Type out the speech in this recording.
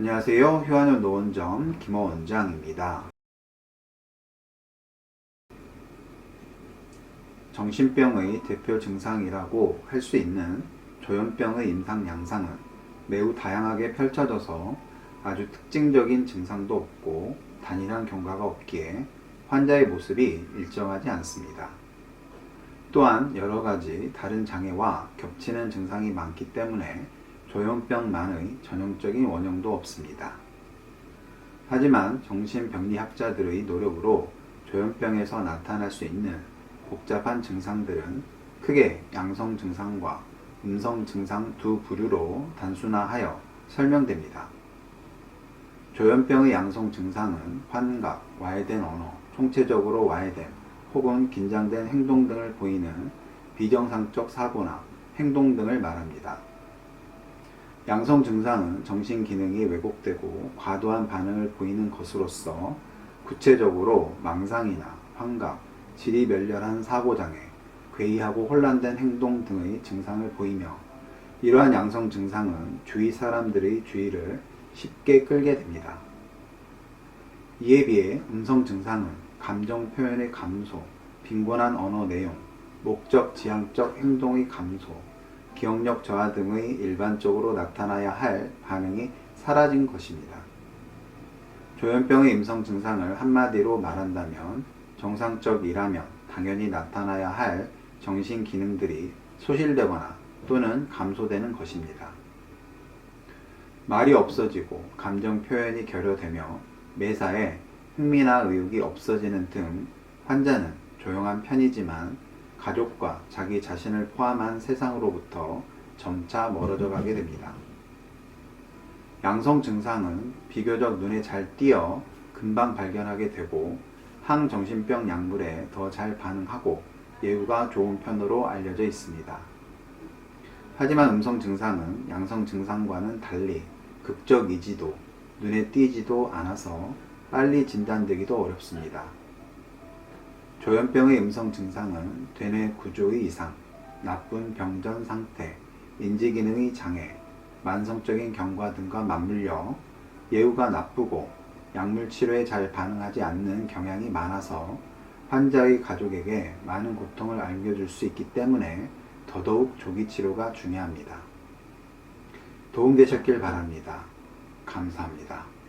안녕하세요. 휴안현 노원점 김호 원장입니다. 정신병의 대표 증상이라고 할 수 있는 조현병의 임상 양상은 매우 다양하게 펼쳐져서 아주 특징적인 증상도 없고 단일한 경과가 없기에 환자의 모습이 일정하지 않습니다. 또한 여러 가지 다른 장애와 겹치는 증상이 많기 때문에 조현병만의 전형적인 원형도 없습니다. 하지만 정신병리학자들의 노력으로 조현병에서 나타날 수 있는 복잡한 증상들은 크게 양성 증상과 음성 증상 두 부류로 단순화하여 설명됩니다. 조현병의 양성 증상은 환각, 와해된 언어, 총체적으로 와해됨 혹은 긴장된 행동 등을 보이는 비정상적 사고나 행동 등을 말합니다. 양성 증상은 정신 기능이 왜곡되고 과도한 반응을 보이는 것으로서 구체적으로 망상이나 환각, 질이 멸렬한 사고장애, 괴이하고 혼란된 행동 등의 증상을 보이며 이러한 양성 증상은 주위 사람들의 주의를 쉽게 끌게 됩니다. 이에 비해 음성 증상은 감정 표현의 감소, 빈곤한 언어 내용, 목적 지향적 행동의 감소, 기억력 저하 등의 일반적으로 나타나야 할 반응이 사라진 것입니다. 조현병의 임성 증상을 한마디로 말한다면 정상적이라면 당연히 나타나야 할 정신 기능들이 소실되거나 또는 감소되는 것입니다. 말이 없어지고 감정 표현이 결여되며 매사에 흥미나 의욕이 없어지는 등 환자는 조용한 편이지만 가족과 자기 자신을 포함한 세상으로부터 점차 멀어져 가게 됩니다. 양성 증상은 비교적 눈에 잘 띄어 금방 발견하게 되고 항정신병 약물에 더 잘 반응하고 예후가 좋은 편으로 알려져 있습니다. 하지만 음성 증상은 양성 증상과는 달리 극적이지도 눈에 띄지도 않아서 빨리 진단되기도 어렵습니다. 조현병의 음성 증상은 되뇌 구조의 이상, 나쁜 병전 상태, 인지 기능의 장애, 만성적인 경과 등과 맞물려 예후가 나쁘고 약물 치료에 잘 반응하지 않는 경향이 많아서 환자의 가족에게 많은 고통을 안겨줄 수 있기 때문에 더더욱 조기 치료가 중요합니다. 도움되셨길 바랍니다. 감사합니다.